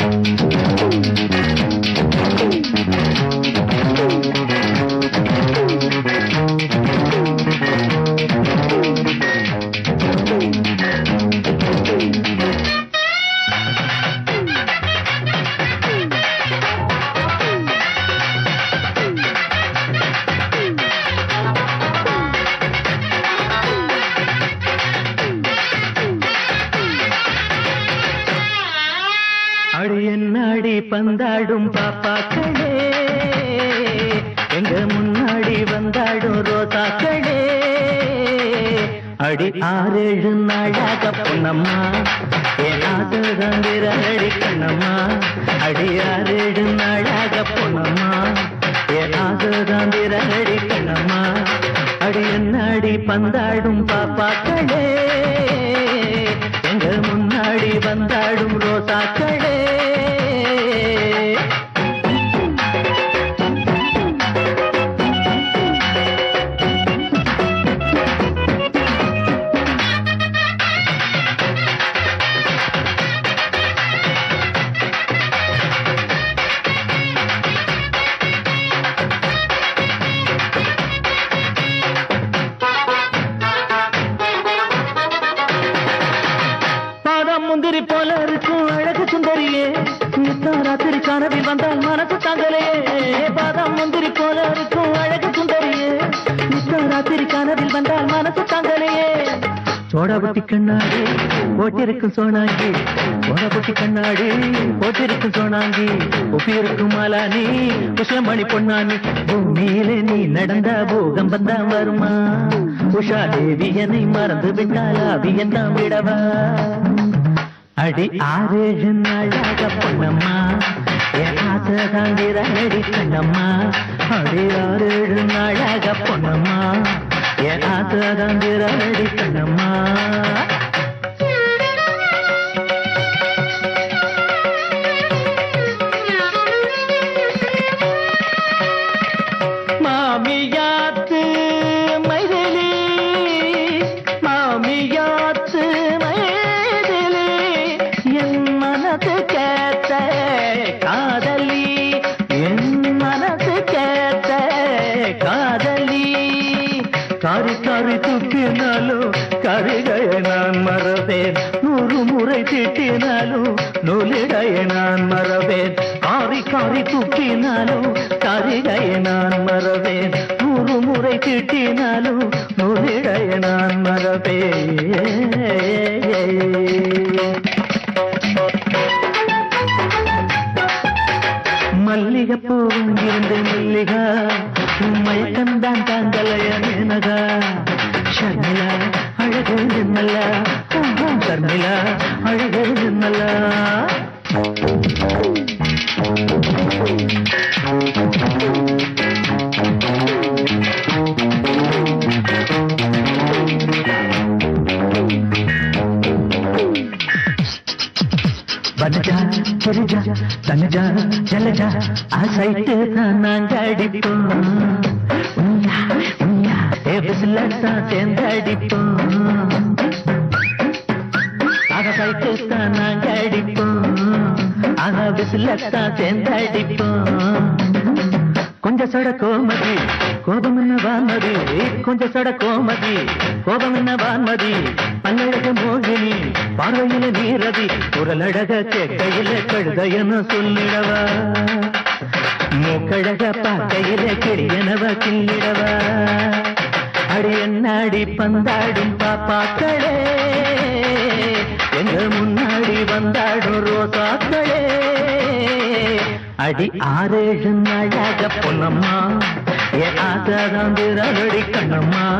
அடி பந்தாடும் பாப்பாக்களே. எங்க முன்னாடி வந்தாடும் ரோதாக்களே. அடி ஆறேழு நாளாக பொன்னம்மா. ஏனாதுதான் விரலடி கண்ணம்மா. அடி ஆறேழு நாளாக பொன்னம்மா. ஏனாதுதான் விரலடி கண்ணம்மா. அடி என்னாடி பந்தாடும் பாப்பாக்களே. சுந்தரியே ராத்திரி கனவில் வந்தால் மனசு தங்கலையே. பாதாம் முந்திரி போல இருக்கும் அழகு சுந்தரியே. நித்தம் ராத்திரி கனவில் வந்தால் மனசு தங்கலையே. சோடாபட்டி கண்ணாடி போட்டிருக்கும் சோனாங்கி. சோடாபட்டி கண்ணாடி போட்டிருக்கும் சோனாங்கி. ஒப்பியிருக்கும் மாலானி குஷமணி பொன்னானி. பூமியிலே நீ நடந்த பூகம்பம் தான் வருமா? உஷா தேவி என்னை மறந்து விட்டால் அவியன் தான் விடவா? அடி ஆறேழு நாளாக பொண்ணம்மா என் ஆசை தாண்டிரடி கண்ணம்மா. அடி ஆறேழு நாளாக பொண்ணம்மா என் ஆசை தாண்டிரடி கண்ணம்மா. மாமியாத்து திட்டினாலும் நூலிடையை நான் மறவேன். காரி காரி துப்பினாலும் கரிகையை நான் மறவேன். நூறு முறை திட்டினாலும் நூலிடையை நான் மறவேன். மல்லிகைப்பூ இருந்து மல்லிகா மயக்கம்தான் தாங்கலைய மேனகா ஷர்மிளா அழகு நின்னல்லா ஷர்மிளா அழகு நின்னல்லா வனஜா கிரிஜா தனுஜா ஜலஜா ஆசைட்டு தான் நாங்க அடிப்போம் உய்யா, உய்யா, ஏ விசில தான் சேர்ந்து அடிப்போம் ஆசைட்டு தான் நாங்க அடிப்போம் ஆக விசிலத்தான் தான் சேர்ந்து அடிப்போம் கொஞ்சம் சட கோமதி கோபம் என்ன வான்மதி கொஞ்சம் சட கோமதி கோபம் என்ன வான்மதி பல்லழக மோகினி பார்வையில நீரதி குரலழக கேட்கையில கழுதையன சொல்லிடவா. மூக்கழக பார்க்கையில கிளியனவ கிள்ளிடவா. அடி என்னாடி பந்தாடும் பாப்பாக்களே எங்க முன்னாடி வந்தாடும் ரோசாக்களே. அடி ஆறேழு நாளாக பொன்னம்மா. என் ஆசாதான் தான் கண்ணம்மா.